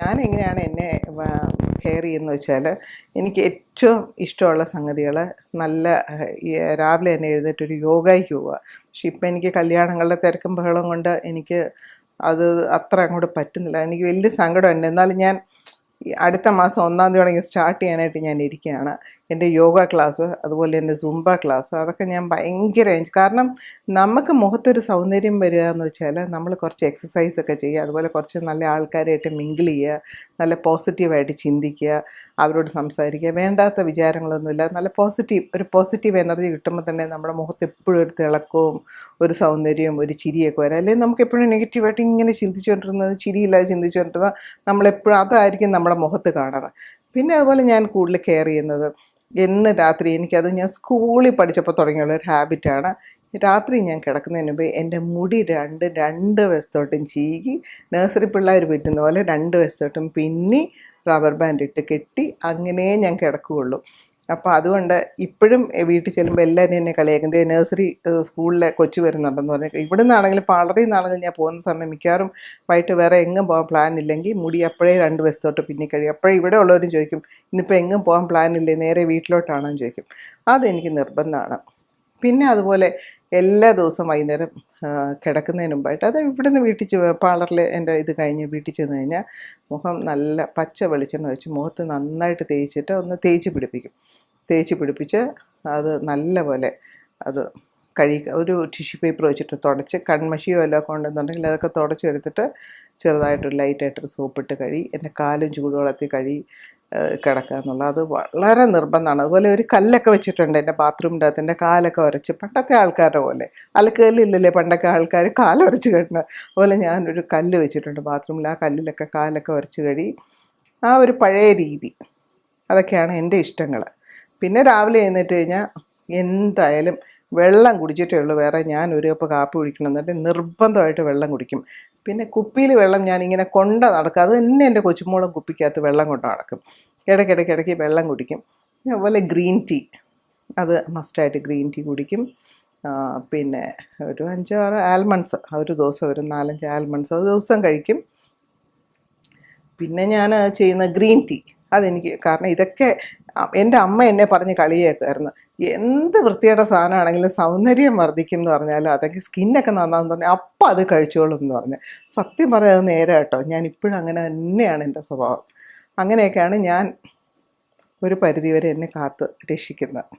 ഞാൻ എങ്ങനെയാണ് എന്നെ കെയർ ചെയ്യുന്നത് വെച്ചാൽ എനിക്ക് ഏറ്റവും ഇഷ്ടമുള്ള സംഗതികൾ നല്ല രാവിലെ തന്നെ എഴുന്നേറ്റ് ഒരു യോഗയ്ക്ക് പോവുക. പക്ഷെ ഇപ്പം എനിക്ക് കല്യാണങ്ങളുടെ തിരക്കും ബഹളം കൊണ്ട് എനിക്ക് അത് അത്ര അങ്ങോട്ട് പറ്റുന്നില്ല. എനിക്ക് വലിയ സങ്കടമുണ്ട് എന്നാലും ഞാൻ അടുത്ത മാസം ഒന്നാം തീയതി തുടങ്ങി സ്റ്റാർട്ട് ചെയ്യാനായിട്ട് ഞാൻ ഇരിക്കുകയാണ്. എന്റെ യോഗ ക്ലാസ് അതുപോലെ എന്റെ സുംബ ക്ലാസ് അതൊക്കെ ഞാൻ ഭയങ്കര കാരണം നമുക്ക് മുഖത്തൊരു സൗന്ദര്യം വരിക എന്ന് വെച്ചാൽ നമ്മൾ കുറച്ച് എക്സസൈസ് ഒക്കെ ചെയ്യുക അതുപോലെ കുറച്ച് നല്ല ആൾക്കാരായിട്ട് മിങ്കിൾ ചെയ്യുക നല്ല പോസിറ്റീവായിട്ട് ചിന്തിക്കുക അവരോട് സംസാരിക്കുക വേണ്ടാത്ത വിചാരങ്ങളൊന്നുമില്ല. നല്ല പോസിറ്റീവ് ഒരു പോസിറ്റീവ് എനർജി കിട്ടുമ്പോൾ തന്നെ നമ്മുടെ മുഖത്ത് എപ്പോഴും ഒരു തിളക്കവും ഒരു സൗന്ദര്യവും ഒരു ചിരിയൊക്കെ വരാം. അല്ലെങ്കിൽ നമുക്ക് എപ്പോഴും നെഗറ്റീവായിട്ട് ഇങ്ങനെ ചിന്തിച്ചുകൊണ്ടിരുന്നത് ചിരിയില്ലാതെ ചിന്തിച്ചുകൊണ്ടിരുന്നത് നമ്മളെപ്പോഴും അതായിരിക്കും നമ്മുടെ മുഖത്ത് കാണുന്നത്. പിന്നെ അതുപോലെ ഞാൻ കൂടുതൽ കെയർ ചെയ്യുന്നത് എന്ന് രാത്രി എനിക്കത് ഞാൻ സ്കൂളിൽ പഠിച്ചപ്പോൾ തുടങ്ങിയുള്ള ഒരു ഹാബിറ്റാണ് രാത്രി ഞാൻ കിടക്കുന്നതിന് മുമ്പ് എന്റെ മുടി രണ്ട് രണ്ട് വശത്തോട്ടും ചീകി നഴ്സറി പിള്ളേർ പറ്റുന്ന പോലെ രണ്ട് വശത്തോട്ടും പിന്നി റബ്ബർ ബാൻഡ് ഇട്ട് കെട്ടി അങ്ങനെ ഞാൻ കിടക്കുകയുള്ളൂ. അപ്പോൾ അതുകൊണ്ട് ഇപ്പോഴും വീട്ടിൽ ചെല്ലുമ്പോൾ എല്ലാവരും എന്നെ കളിയാക്കും. ഇതേ നഴ്സറി സ്കൂളിലെ കൊച്ചു വരുന്നുണ്ടെന്ന് പറഞ്ഞാൽ ഇവിടെ നിന്നാണെങ്കിലും പാളറിൽ നിന്നാണെങ്കിലും ഞാൻ പോകുന്ന സമയം മിക്കവാറും വൈകിട്ട് വേറെ എങ്ങും പോകാൻ പ്ലാൻ ഇല്ലെങ്കിൽ മുടി അപ്പോഴേ രണ്ട് വശത്തോട്ട് പിന്നെ കഴിയും. അപ്പോഴേ ഇവിടെ ഉള്ളവരും ചോദിക്കും ഇന്നിപ്പോൾ എങ്ങും പോകാൻ പ്ലാൻ ഇല്ലേ? നേരെ വീട്ടിലോട്ടാണോ എന്ന് ചോദിക്കും അതെനിക്ക് നിർബന്ധമാണ്. പിന്നെ അതുപോലെ എല്ലാ ദിവസവും വൈകുന്നേരം കിടക്കുന്നതിന് മുമ്പായിട്ട് അത് നിന്ന് വീട്ടിൽ പാർലറിൽ എന്റെ ഇത് കഴിഞ്ഞ് വീട്ടിൽ ചെന്ന് കഴിഞ്ഞാൽ മുഖം നല്ല പച്ച വെളിച്ചെണ്ണ വെച്ച് മുഖത്ത് നന്നായിട്ട് തേച്ചിട്ട് ഒന്ന് തേച്ച് പിടിപ്പിക്കും. തേച്ച് പിടിപ്പിച്ച് അത് നല്ല പോലെ അത് കഴി ഒരു ടിഷ്യൂ പേപ്പർ വെച്ചിട്ട് തുടച്ച് കൺമഷിയോ എല്ലാം കൊണ്ടെന്നുണ്ടെങ്കിൽ അതൊക്കെ തുടച്ചെടുത്തിട്ട് ചെറുതായിട്ടൊരു ലൈറ്റായിട്ടൊരു സോപ്പിട്ട് കഴി എന്റെ കാലും ചൂടുവെള്ളത്തിൽ കഴി കിടക്കുക എന്നുള്ളത്. അത് വളരെ നിർബന്ധമാണ്. അതുപോലെ ഒരു കല്ലൊക്കെ വെച്ചിട്ടുണ്ട് എന്റെ ബാത്റൂമിന്റെ അകത്ത് എന്റെ കാലൊക്കെ ഉരച്ച്. പണ്ടത്തെ ആൾക്കാരുടെ പോലെ. അലക്കല്ലില്ലല്ലേ പണ്ടൊക്കെ ആൾക്കാർ കാലുരച്ച് കിടന്നത് അതുപോലെ ഞാനൊരു കല്ല് വെച്ചിട്ടുണ്ട് ബാത്റൂമിൽ. ആ കല്ലിലൊക്കെ കാലൊക്കെ ഉരച്ച് കഴി ആ ഒരു പഴയ രീതി. അതൊക്കെയാണ് എന്റെ ഇഷ്ടങ്ങൾ. പിന്നെ രാവിലെ എഴുന്നേറ്റ് കഴിഞ്ഞാൽ എന്തായാലും വെള്ളം കുടിച്ചിട്ടേ ഉള്ളൂ. വേറെ ഞാൻ ഒരു കപ്പ് കാപ്പി കുടിക്കണം എന്നിട്ട് നിർബന്ധമായിട്ട് വെള്ളം കുടിക്കും. പിന്നെ കുപ്പിയിൽ വെള്ളം ഞാൻ ഇങ്ങനെ കൊണ്ട നടക്കും. അത് തന്നെ എന്റെ കൊച്ചുമോളും കുപ്പിക്കകത്ത് വെള്ളം കൊണ്ട് നടക്കും. ഇടയ്ക്കിടയ്ക്ക് ഇടയ്ക്ക് വെള്ളം കുടിക്കും. അതുപോലെ ഗ്രീൻ ടീ. അത് മസ്റ്റായിട്ട് ഗ്രീൻ ടീ കുടിക്കും. പിന്നെ ഒരു അഞ്ചോ ആറ് ആൽമണ്ട്സ്. ഒരു ദിവസം ഒരു നാലഞ്ച് ആൽമണ്ട്സ് ഒരു ദിവസം കഴിക്കും. പിന്നെ ഞാൻ ചെയ്യുന്ന ഗ്രീൻ ടീ. അതെനിക്ക് കാരണം ഇതൊക്കെ എന്റെ അമ്മ എന്നെ പറഞ്ഞ് കളിയേക്കായിരുന്നു. എന്ത് വൃത്തിയുടെ സാധനമാണെങ്കിലും സൗന്ദര്യം വർദ്ധിക്കും എന്ന് പറഞ്ഞാൽ അതൊക്കെ സ്കിന്നൊക്കെ നന്നാന്ന് പറഞ്ഞാൽ അപ്പം അത് കഴിച്ചോളും എന്ന് പറഞ്ഞു. സത്യം പറഞ്ഞത് നേരെ കേട്ടോ ഞാൻ ഇപ്പോഴും അങ്ങനെ തന്നെയാണ് എന്റെ സ്വഭാവം. അങ്ങനെയൊക്കെയാണ് ഞാൻ ഒരു പരിധിവരെ എന്നെ കാത്ത് രക്ഷിക്കുന്നത്.